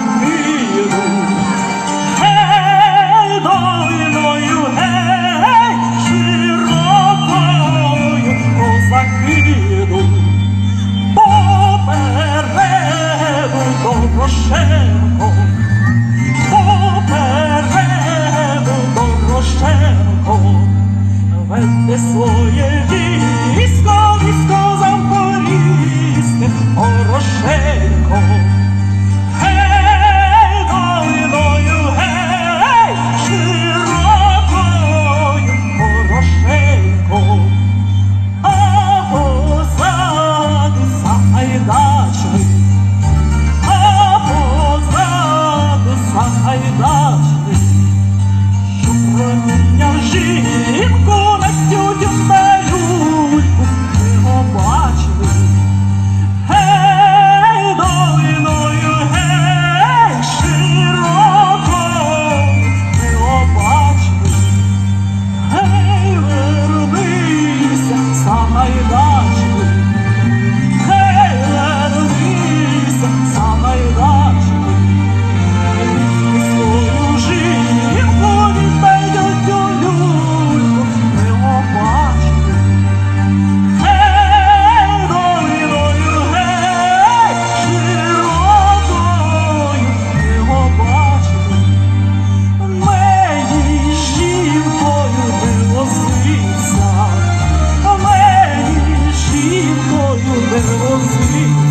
миру. Гей, долиною, гей, широкою козакину, попереду Дорошенко, попереду Дорошенко, везде своє військо, військо, наш вид, а позаду сайдашний, що променя жінку на сюдю. Thank you.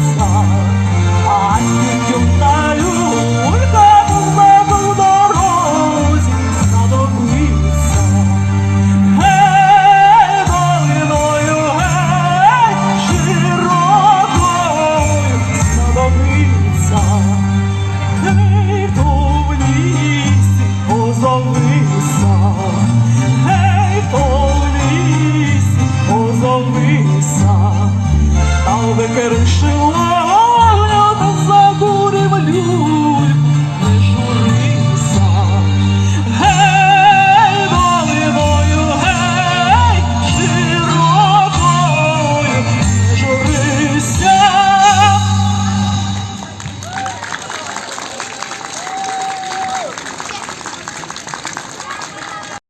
quero que chão.